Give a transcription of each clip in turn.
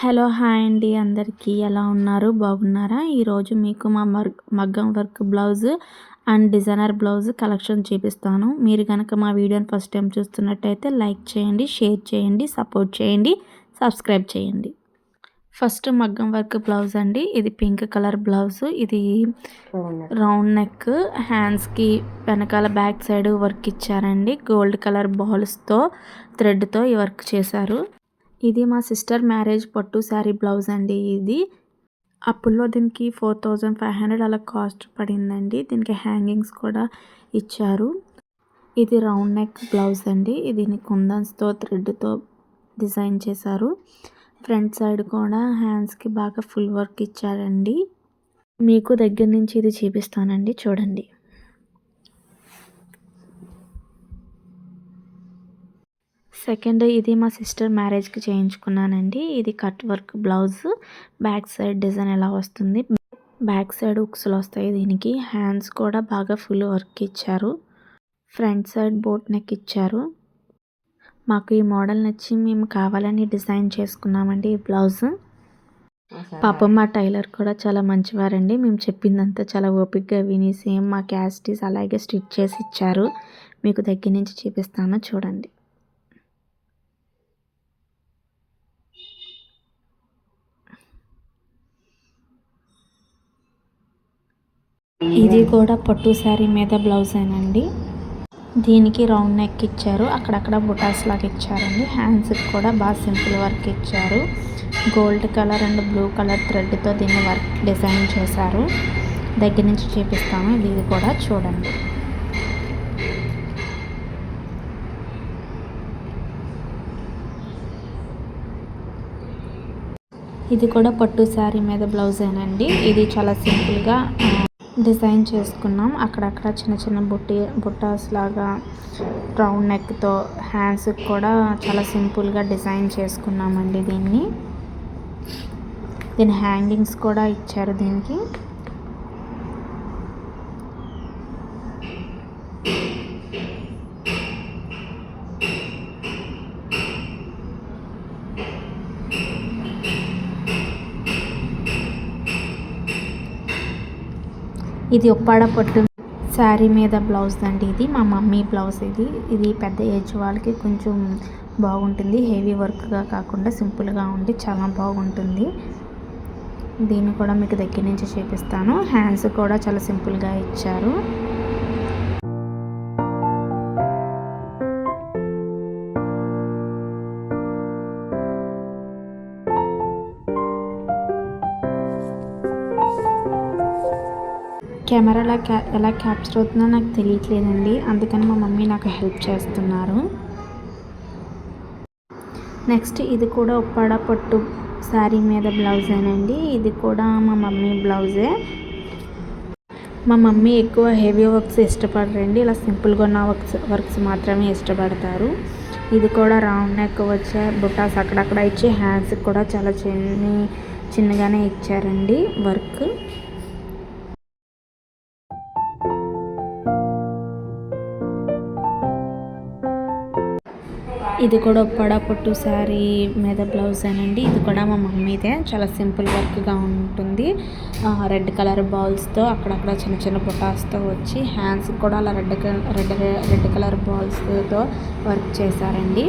Hello hi అండి అందరికీ ఎలా ఉన్నారు? బాగున్నారా? ఈరోజు మీకు మా మగ్గం work blouse and designer blouse collection చూపిస్తాను. మీరు కనుక మా వీడియోని ఫస్ట్ టైం చూస్తున్నట్టయితే లైక్ చేయండి షేర్ చేయండి సపోర్ట్ చేయండి సబ్స్క్రైబ్ చేయండి. ఫస్ట్ మగ్గం వర్క్ బ్లౌజ్ అండి. ఇది పింక్ కలర్ బ్లౌజ్. ఇది రౌండ్ నెక్ హ్యాండ్స్కి వెనకాల బ్యాక్ సైడ్ వర్క్ ఇచ్చారండి. గోల్డ్ కలర్ బాల్స్తో థ్రెడ్తో ఈ వర్క్ చేశారు. ఇది మా సిస్టర్ మ్యారేజ్ పట్టు శారీ బ్లౌజ్ అండి ఇది. అప్పుల్లో దీనికి ఫోర్ థౌజండ్ ఫైవ్ హండ్రెడ్ అలా కాస్ట్ పడిందండి. దీనికి హ్యాంగింగ్స్ కూడా ఇచ్చారు. ఇది రౌండ్ నెక్ బ్లౌజ్ అండి. దీన్ని కుందన్స్తో థ్రెడ్తో డిజైన్ చేశారు. ఫ్రంట్ సైడ్ కూడా హ్యాండ్స్కి బాగా ఫుల్ వర్క్ ఇచ్చారండి. మీకు దగ్గర నుంచి ఇది చూపిస్తానండి. చూడండి. సెకండ్ ఇది మా సిస్టర్ మ్యారేజ్కి చేయించుకున్నానండి. ఇది cut work blouse. Back side design ఎలా వస్తుంది? బ్యాక్ సైడ్ ఉక్సులు వస్తాయి దీనికి. హ్యాండ్స్ కూడా బాగా ఫుల్ వర్క్ ఇచ్చారు. ఫ్రంట్ సైడ్ బోట్ నెక్ ఇచ్చారు. మాకు ఈ మోడల్ నచ్చి మేము కావాలని డిజైన్ చేసుకున్నామండి ఈ బ్లౌజ్. పాపం మా టైలర్ కూడా చాలా మంచివారండి. మేము చెప్పిందంతా చాలా ఓపిక్గా విని సేమ్ మా క్యాస్టీస్ అలాగే స్టిచ్ చేసి ఇచ్చారు. మీకు దగ్గర నుంచి చూపిస్తాను చూడండి. ఇది కూడా పట్టు శారీ మీద బ్లౌజ్ ఏనండి. దీనికి రౌండ్ నెక్ ఇచ్చారు. అక్కడక్కడ బుటాస్ లాగా ఇచ్చారండి. హ్యాండ్స్కి కూడా బాగా సింపుల్ వర్క్ ఇచ్చారు. Gold colour and blue colour థ్రెడ్తో దీన్ని వర్క్ డిజైన్ చేశారు. దగ్గర నుంచి చూపిస్తాము. ఇది కూడా చూడండి. ఇది కూడా పట్టు శారీ మీద బ్లౌజ్ బ్లౌజేనండి ఇది చాలా సింపుల్గా డిజైన్ చేసుకున్నాం. అక్కడక్కడ చిన్న చిన్న బుట్టి బుట్టాస్ లాగా రౌండ్ నెక్తో హ్యాండ్స్కి కూడా చాలా సింపుల్గా డిజైన్ చేసుకున్నామండి దీన్ని. దీని హ్యాంగింగ్స్ కూడా ఇచ్చారు దీనికి. ఇది ఒప్పాడ పట్టు శారీ మీద బ్లౌజ్ అండి ఇది. మా మమ్మీ బ్లౌజ్ ఇది. ఇది పెద్ద ఏజ్ వాళ్ళకి కొంచెం బాగుంటుంది. హెవీ వర్క్గా కాకుండా సింపుల్గా ఉండి చాలా బాగుంటుంది. దీన్ని కూడా మీకు దగ్గర నుంచి చూపిస్తాను. హ్యాండ్స్ కూడా చాలా సింపుల్గా ఇచ్చారు. కెమెరా క్యా ఎలా క్యాప్చర్ అవుతుందో నాకు తెలియట్లేదండి. అందుకని మా మమ్మీ నాకు హెల్ప్ చేస్తున్నారు. నెక్స్ట్ ఇది కూడా ఉప్పాడ పట్టు శారీ మీద బ్లౌజేనండి ఇది కూడా మా మమ్మీ బ్లౌజే. మా మమ్మీ ఎక్కువ హెవీ వర్క్స్ ఇష్టపడరండి. ఇలా సింపుల్గా ఉన్న వర్క్స్ వర్క్స్ మాత్రమే ఇష్టపడతారు. ఇది కూడా రౌండ్ నెక్ వచ్చే బుటాస్ అక్కడక్కడ ఇచ్చి హ్యాండ్స్కి కూడా చాలా చిన్న చిన్నగానే ఇచ్చారండి వర్క్. ఇది కూడా ఉప్పాడ పొట్టు శారీ మీద బ్లౌజ్ అనండి. ఇది కూడా మా మమ్మీదే చాలా సింపుల్ వర్క్గా ఉంటుంది. రెడ్ కలర్ బాల్స్తో అక్కడక్కడ చిన్న చిన్న బొటాస్తో వచ్చి హ్యాండ్స్ కూడా అలా రెడ్ రెడ్ రెడ్ కలర్ బాల్స్తో వర్క్ చేశారండి.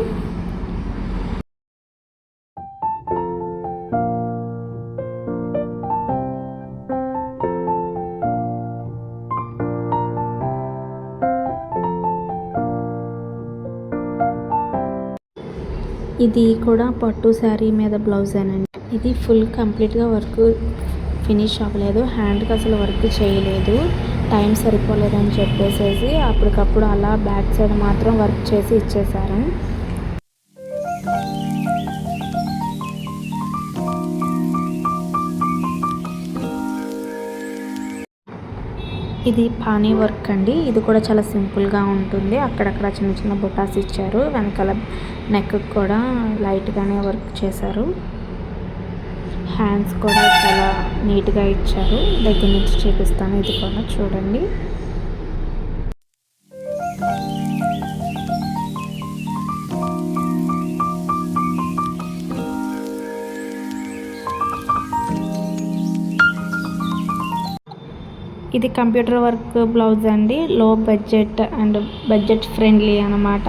ఇది కూడా పట్టు శారీ మీద బ్లౌజ్ అనండి ఇది ఫుల్ కంప్లీట్గా వర్క్ ఫినిష్ అవ్వలేదు. హ్యాండ్కి అసలు వర్క్ చేయలేదు. టైం సరిపోలేదని చెప్పేసేసి అప్పటికప్పుడు అలా బ్యాక్ సైడ్ మాత్రం వర్క్ చేసి ఇచ్చేసారు ఇది పానీ వర్క్ అండి. ఇది కూడా చాలా సింపుల్గా ఉంటుంది. అక్కడక్కడ చిన్న చిన్న బొటాస్ ఇచ్చారు. వెనకాల నెక్ కూడా లైట్గానే వర్క్ చేశారు. హ్యాండ్స్ కూడా చాలా నీట్గా ఇచ్చారు. దగ్గర నుంచి చూపిస్తాను. ఇది కూడా చూడండి. ఇది కంప్యూటర్ వర్క్ బ్లౌజ్ అండి. లో బడ్జెట్ అండ్ బడ్జెట్ ఫ్రెండ్లీ అనమాట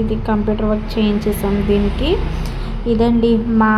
ఇది కంప్యూటర్ వర్క్ చేయించేసాం దీనికి. ఇదండి మా